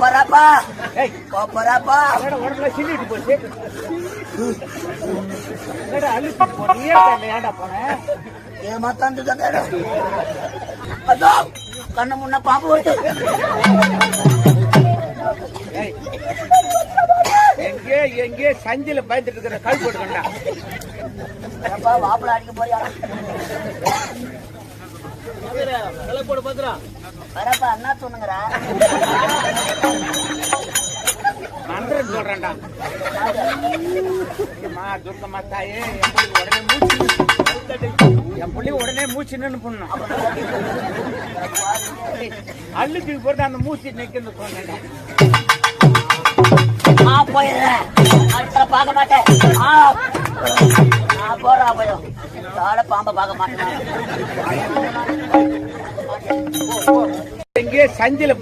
போறாப்பா? ஏய். போறாப்பா? என்னடா உடம்புல சில்லிட்டு போச்சு? தான் அதோ கண்ணு முன்ன பாம்பு ஏய். எங்கே எங்கே சந்தில பயந்துட்டு இருக்கிற கல் போட்டுக்கண்டா? ஏப்பா வாப்பல அடிக்க போறியா? வரப்பா என்ன சொன்னுங்கறா மந்திரம் தாயே உடனே மூச்சு என் புள்ளி உடனே மூச்சு நின்று பண்ணும் அள்ளுக்கு போட்டு அந்த மூச்சு நிற்கிறது சொன்னேன்டா ஆ போயிடுறேன் பார்க்க மாட்டேன். ஆ நான் போறா பயம் தாட பாம்பை பார்க்க மாட்டேன் எங்கே சஞ்சில